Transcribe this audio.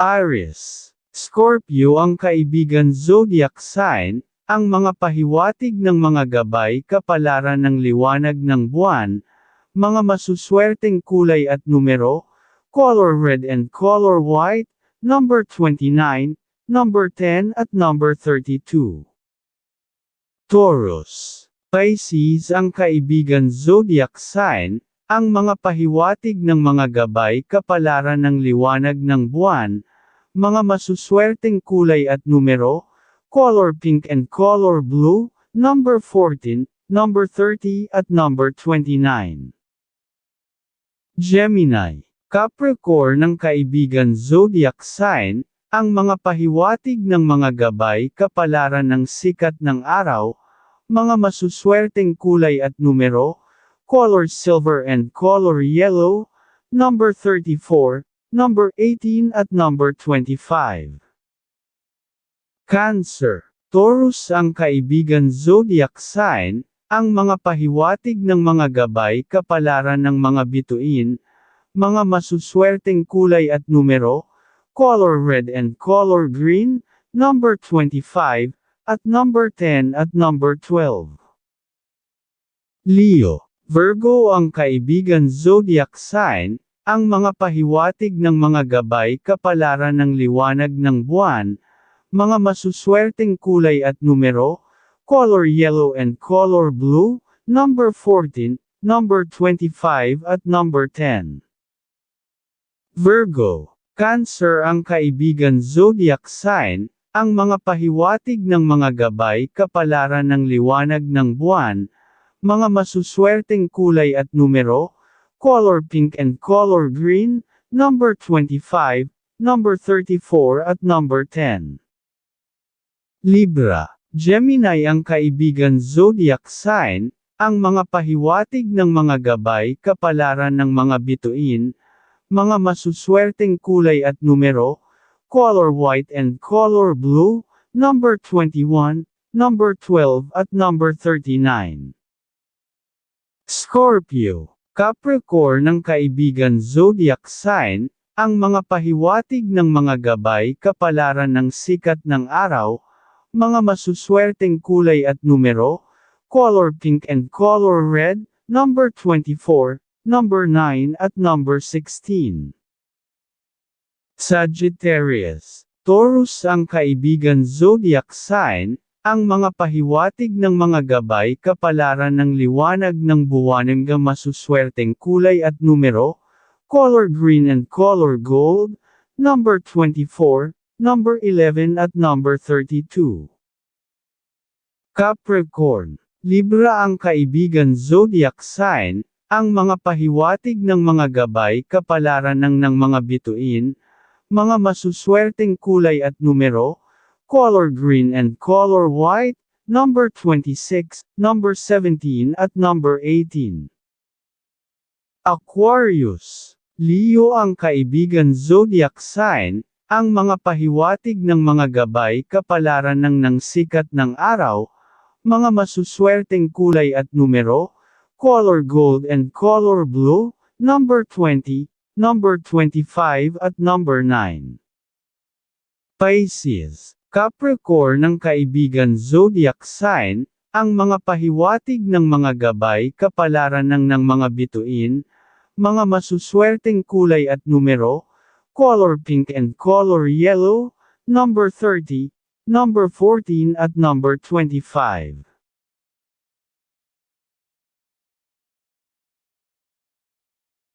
Aries. Scorpio ang kaibigan zodiac sign, ang mga pahiwatig ng mga gabay kapalaran ng liwanag ng buwan, mga masuswerteng kulay at numero, color red and color white, number 29, number 10 at number 32. Taurus. Pisces ang kaibigan zodiac sign, ang mga pahiwatig ng mga gabay kapalaran ng liwanag ng buwan, mga masuswerteng kulay at numero, color pink and color blue, number 14, number 30 at number 29. Gemini. Capricorn ng kaibigan zodiac sign, ang mga pahiwatig ng mga gabay kapalaran ng sikat ng araw, mga masuswerteng kulay at numero, color silver and color yellow, number 34, number 18 at number 25. Cancer. Taurus ang kaibigan zodiac sign, ang mga pahiwatig ng mga gabay kapalaran ng mga bituin, mga masuswerteng kulay at numero, color red and color green, number 25, at number 10 at number 12. Leo, Virgo ang kaibigan zodiac sign, ang mga pahiwatig ng mga gabay kapalaran ng liwanag ng buwan, mga masuswerteng kulay at numero, color yellow and color blue, number 14, number 25 at number 10. Virgo, Cancer ang kaibigan zodiac sign, ang mga pahiwatig ng mga gabay kapalaran ng liwanag ng buwan, mga masuswerteng kulay at numero, color pink and color green, number 25, number 34 at number 10. Libra, Gemini ang kaibigan zodiac sign, ang mga pahiwatig ng mga gabay kapalaran ng mga bituin, mga masuswerteng kulay at numero, color white and color blue, number 21, number 12 at number 39. Scorpio, Capricorn ng kaibigan zodiac sign, ang mga pahiwatig ng mga gabay kapalaran ng sikat ng araw, mga masuswerteng kulay at numero, color pink and color red, number 24, number 9 at number 16. Sagittarius. Taurus ang kaibigan zodiac sign, ang mga pahiwatig ng mga gabay kapalaran ng liwanag ng buwanang masuswerteng kulay at numero, color green and color gold, number 24, number 11 at number 32. Capricorn. Libra ang kaibigan zodiac sign, ang mga pahiwatig ng mga gabay kapalaran ng ng mga bituin, mga masuswerteng kulay at numero, color green and color white, number 26, number 17 at number 18. Aquarius. Leo ang kaibigan zodiac sign, ang mga pahiwatig ng mga gabay kapalaran ng ng sikat ng araw, mga masuswerteng kulay at numero, color gold and color blue, number 20, number 25 at number 9. Pisces, Capricorn ng kaibigan zodiac sign, ang mga pahiwatig ng mga gabay kapalaran ng ng mga bituin, mga masuswerteng kulay at numero, color pink and color yellow, number 30, number 14 at number 25.